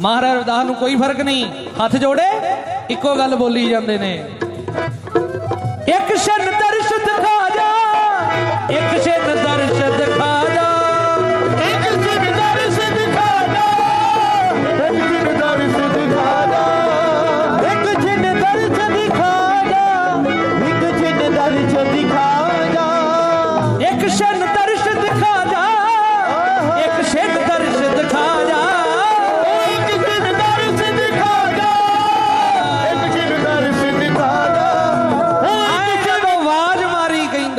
ਰਵਿਦਾਸ ਮਹਾਰਾਜ ਰਵਿਦਾਸ ਨੂੰ ਕੋਈ ਫ਼ਰਕ ਨਹੀਂ। ਹੱਥ ਜੋੜੇ, ਇੱਕੋ ਗੱਲ ਬੋਲੀ ਜਾਂਦੇ ਨੇ। ਇੱਕ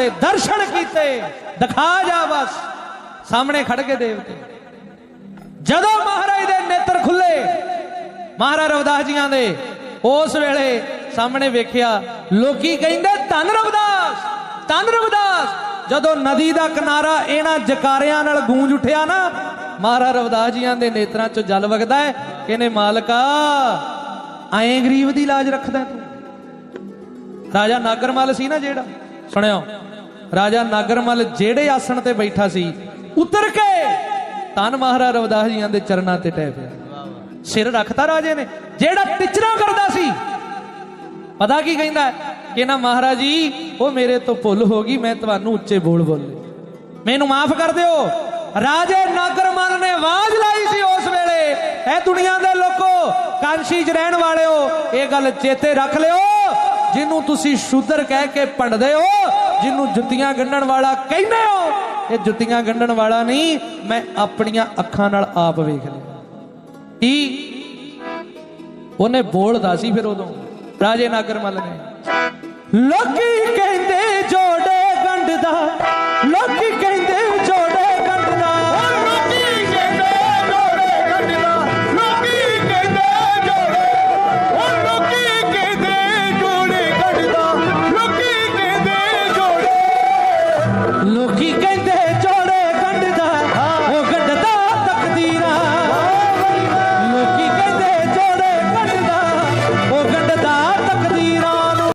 ਮਾਰੀ ਦਰਸ਼ਨ ਕੀਤੇ, ਦਿਖਾ ਜਾ ਬਸ। ਸਾਹਮਣੇ ਖੜ ਕੇ ਦੇਵਤੇ। ਜਦੋਂ ਮਹਾਰਾਜ ਦੇ ਨੇਤਰ ਖੁੱਲੇ, ਮਹਾਰਾਜ ਰਵਿਦਾਸ ਜੀਆਂ ਦੇ, ਉਸ ਵੇਲੇ ਸਾਹਮਣੇ ਵੇਖਿਆ, ਲੋਕੀ ਕਹਿੰਦੇ, ਧੰਨ ਰਵਿਦਾਸ ਧੰਨ ਰਵਿਦਾਸ। ਜਦੋਂ ਨਦੀ ਦਾ ਕਿਨਾਰਾ ਇਹਨਾਂ ਜਕਾਰਿਆਂ ਨਾਲ ਗੂੰਜ ਉੱਠਿਆ ਨਾ, ਮਹਾਰਾਜ ਰਵਦਾਸ ਜੀਆਂ ਦੇ ਨੇਤਰਾਂ ਚੋਂ ਜਲ ਵਗਦਾ ਹੈ। ਕਹਿੰਦੇ, ਮਾਲਕਾ, ਐਂ ਗਰੀਬ ਦੀ ਲਾਜ ਰੱਖਦਾ ਤੂੰ? ਰਾਜਾ ਨਾਗਰਮਲ ਸੀ ਨਾ ਜਿਹੜਾ, ਸੁਣਿਓ ਰਾਜਾ ਨਾਗਰਮਲ ਜਿਹੜੇ ਆਸਣ ਤੇ ਬੈਠਾ ਸੀ, ਉਤਰ ਕੇ ਤਨ ਮਹਾਰਾਜ ਰਵਿਦਾਸ ਜੀਆਂ ਦੇ ਚਰਨਾਂ ਤੇ ਟਹਿ ਪਿਆ। ਸਿਰ ਰੱਖਤਾ ਰਾਜੇ ਨੇ। ਜਿਹੜਾ ਟਿਚਰਾ ਕਰਦਾ ਸੀ, ਪਤਾ ਕੀ ਕਹਿੰਦਾ ਕਿ ਨਾ ਮਹਾਰਾਜ ਜੀ, ਉਹ ਮੇਰੇ ਤੋਂ ਭੁੱਲ ਹੋ ਗਈ, ਮੈਂ ਤੁਹਾਨੂੰ ਉੱਚੇ ਬੋਲ ਬੋਲੇ। ਮੈਨੂੰ ਮਾਫ ਕਰ ਦਿਓ। ਰਾਜੇ ਨਾਗਰਮਲ ਨੇ ਆਵਾਜ਼ ਲਾਈ ਸੀ ਉਸ ਵੇਲੇ। ਇਹ ਦੁਨੀਆ ਦੇ ਲੋਕੋ, ਕਾਂਸ਼ੀ 'ਚ ਰਹਿਣ ਵਾਲਿਓ, ਇਹ ਗੱਲ ਚੇਤੇ ਰੱਖ ਲਿਓ। ਜਿਹਨੂੰ ਤੁਸੀਂ ਸ਼ੂਦਰ ਕਹਿ ਕੇ ਭੰਡਦੇ ਹੋ ਜਿਹਨੂੰ ਜੁੱਤੀਆਂ ਗੰਢਣ ਵਾਲਾ ਕਹਿੰਦੇ ਹੋ? ਇਹ ਜੁੱਤੀਆਂ ਗੰਢਣ ਵਾਲਾ ਨਹੀਂ, ਮੈਂ ਆਪਣੀਆਂ ਅੱਖਾਂ ਨਾਲ ਆਪ ਵੇਖ ਲਿਆ। ਕੀ? ਉਹਨੇ ਬੋਲਦਾ ਸੀ ਫਿਰ ਉਦੋਂ। ਰਾਜੇ ਨਾਗਰਮਲ ਨੇ। ਲੋਕੀ ਕਹਿੰਦੇ ਜੋੜੇ ਗੰਢਦਾ, ਲੋਕੀ